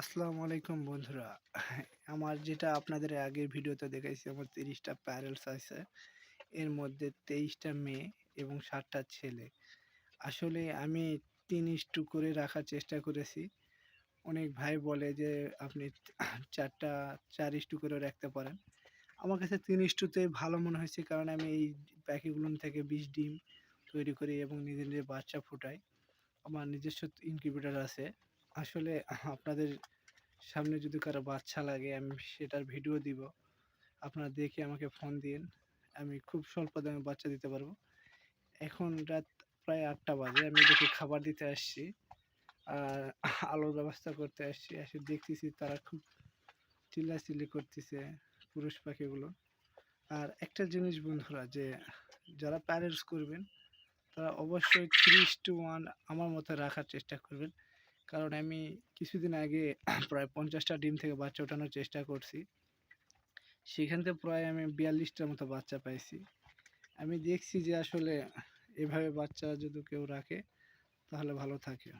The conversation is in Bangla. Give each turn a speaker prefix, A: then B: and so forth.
A: আসসালামু আলাইকুম বন্ধুরা। আমার যেটা আপনাদের আগের ভিডিওতে দেখাইছি, আমার তিরিশটা প্যারেলস আছে। এর মধ্যে তেইশটা মেয়ে এবং ষাটটা ছেলে। আসলে আমি তিন ইস্টু করে রাখার চেষ্টা করেছি। অনেক ভাই বলে যে, আপনি চারটা চার ইস্টু করে রাখতে পারেন। আমার কাছে তিন ইস্টুতে ভালো মনে হয়েছে, কারণ আমি এই প্যাকেগুলো থেকে বিশ ডিম তৈরি করি এবং নিজে নিজে বাচ্চা ফুটাই। আমার নিজস্ব ইনকিউবেটার আছে। আসলে আপনাদের সামনে যদি কারও বাচ্চা লাগে, আমি সেটার ভিডিও দিব। আপনারা দেখে আমাকে ফোন দিন আমি খুব স্বল্প দামে বাচ্চা দিতে পারব। এখন রাত প্রায় আটটা বাজে। আমি দেখি খাবার দিতে আসছি। আর আলোর ব্যবস্থা করতে আসছি। এসে দেখতেছি তারা খুব চিল্লাচিল্লি করতেছে পুরুষ পাখিগুলো। আর একটা জিনিস বন্ধুরা, যে যারা প্যারেন্টস করবেন, তারা অবশ্যই ত্রিশ টু ওয়ান আমার মতো রাখার চেষ্টা করবেন। কারণ আমি কিছুদিন আগে প্রায় পঞ্চাশটা ডিম থেকে বাচ্চা ওঠানোর চেষ্টা করছি। সেখান থেকে প্রায় আমি বিয়াল্লিশটার মতো বাচ্চা পাইছি। আমি দেখছি যে আসলে এভাবে বাচ্চা যদি কেউ রাখে, তাহলে ভালো থাকে।